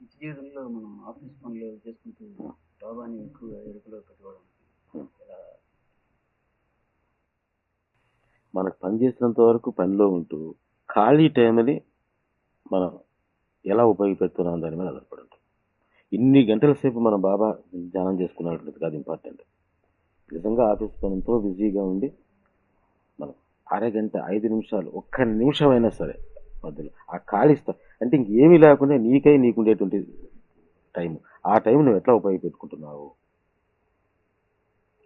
నిత్య జీవితంలో మనం ఆఫీస్ పనులు చేసుకుంటూ బాబాని ఎక్కువగా ఎరుకలో పెట్టుకోవడానికి మనకు పని చేసినంత వరకు పనిలో ఉంటూ ఖాళీ టైంని మనం ఎలా ఉపయోగపెడుతున్నాం దాని మీద ఆధారపడి ఉంటుంది. ఇన్ని గంటల సేపు మనం బాబా ధ్యానం చేసుకున్నట్టు కాదు ఇంపార్టెంట్ నిజంగా ఆఫీస్ పనితో బిజీగా ఉండి మనం అరగంట ఐదు నిమిషాలు ఒక్క నిమిషం అయినా సరే మధ్యలో. ఆ ఖాళీ అంటే ఇంకేమీ లేకుండా నీకై నీకుండేటువంటి టైం. ఆ టైం నువ్వు ఎట్లా ఉపయోగపెట్టుకుంటున్నావు?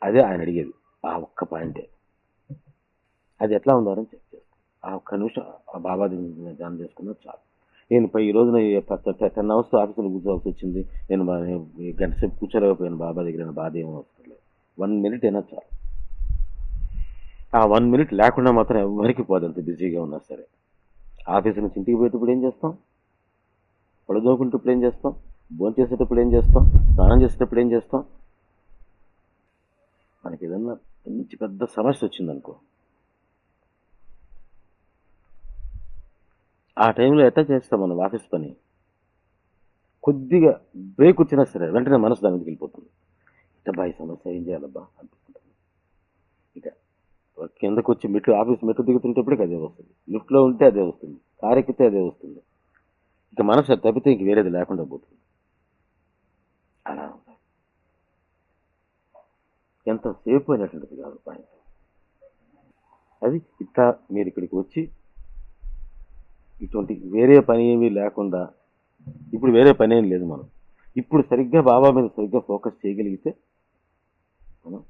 అదే ఆయన అడిగేది. ఆ ఒక్క పాయింటే. అది ఎట్లా ఉందో అని చెక్ చేస్తాను ఆ ఒక్క నిమిషం ఆ బాబా ధ్యానం చేసుకున్నా చాలు. నేను పై ఈ రోజున టెన్ అవర్స్ ఆఫీసులో కూర్చోవాల్సి వచ్చింది. నేను గంట సేపు కూర్చోలేకపోయాను. బాబా దగ్గర నా బాధ ఏమో వస్తుంది వన్ మినిట్ అయినా చాలు. ఆ వన్ మినిట్ లేకుండా మాత్రం ఎవరికి పోదు అంత బిజీగా ఉన్నా సరే. ఆఫీసు నుంచి ఇంటికి పోయేటప్పుడు ఏం చేస్తాం? పళ్ళు ఏం చేస్తాం? భోజనం చేసేటప్పుడు ఏం చేస్తాం? స్నానం చేసేటప్పుడు ఏం చేస్తాం? మనకి ఏదన్నా మంచి పెద్ద సమస్య వచ్చిందనుకో. ఆ టైంలో ఎట్లా చేస్తాం మనం ఆఫీస్ పని? కొద్దిగా బ్రేక్ వచ్చినా సరే వెంటనే మనసు దాని మీదకి వెళ్ళిపోతుంది. ఇటబ్బా ఈ సమస్య ఏం చేయాలబ్బా? కిందకు వచ్చి మెట్లు ఆఫీస్ మెట్లు దిగుతుంటప్పటికి అదే వస్తుంది. లిఫ్ట్లో ఉంటే అదే వస్తుంది. కారు ఎక్కితే అదే వస్తుంది. ఇక మనసు తప్పితే ఇంక వేరేది లేకుండా పోతుంది. అలా ఎంతసేపు అయినటువంటిది కాదు పాయింట్. అది ఇట్లా మీరు ఇక్కడికి వచ్చి ఇటువంటి వేరే పని ఏమీ లేకుండా ఇప్పుడు వేరే పని ఏం లేదు మనం. ఇప్పుడు సరిగ్గా బాబా మీద సరిగ్గా ఫోకస్ చేయగలిగితే మనం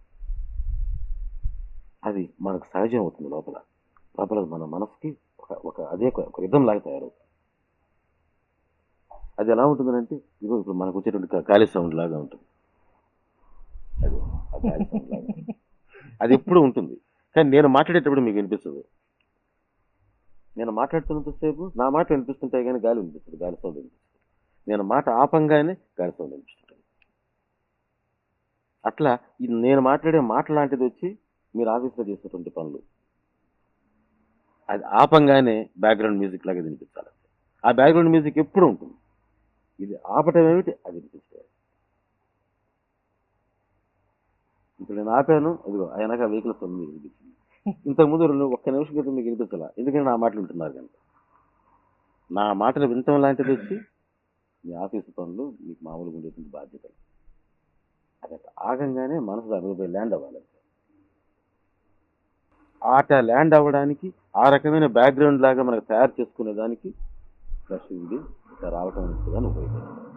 అది మనకు సహజం అవుతుంది లోపల. లోపల మన మనసుకి ఒక ఒక అదే ఒక ఒక లాగా తయారవుతుంది. అది ఎలా ఉంటుందంటే ఇదిగో ఇప్పుడు మనకు వచ్చేటువంటి గాలి సౌండ్ లాగా ఉంటుంది. అది గాలి సౌండ్ లాగా అది ఎప్పుడు ఉంటుంది. కానీ నేను మాట్లాడేటప్పుడు మీకు వినిపిస్తుంది. నేను మాట్లాడుతున్నంతసేపు నా మాట వినిపిస్తుంటాయి కానీ గాలి వినిపిస్తుంది గాలి సౌండ్ వినిపిస్తుంది. నేను మాట ఆపంగానే గాలి సౌండ్ వినిపిస్తుంటాను అట్లా నేను మాట్లాడే మాట లాంటిది వచ్చి మీరు ఆఫీస్లో చేసేటువంటి పనులు. అది ఆపంగానే బ్యాక్గ్రౌండ్ మ్యూజిక్ లాగా వినిపించాలి. ఆ బ్యాక్గ్రౌండ్ మ్యూజిక్ ఎప్పుడు ఉంటుంది? ఇది ఆపటం ఏమిటి? అది వినిపించాలి ఇప్పుడు నేను ఆపాను అదిగో ఆయనక వెహికల్ సౌండ్ మీకు వినిపించింది. ఇంతకుముందు రెండు ఒక్క నిమిషం క్రితం మీకు వినిపించాలా? ఎందుకంటే నా మాటలు వింటున్నారు కనుక. నా మాటలు వినటం లాంటిది వచ్చి మీ ఆఫీసు పనులు మీకు మామూలుగా ఉండేటువంటి బాధ్యతలు. అది ఆగంగానే మనసు దాని ల్యాండ్ అవ్వాలి. ఆట ల్యాండ్ అవ్వడానికి ఆ రకమైన బ్యాక్గ్రౌండ్ లాగా మనకు తయారు చేసుకునే దానికి ఫ్రెష్ ఉంది ఇట్లా రావటం ఉపయోగపడుతుంది.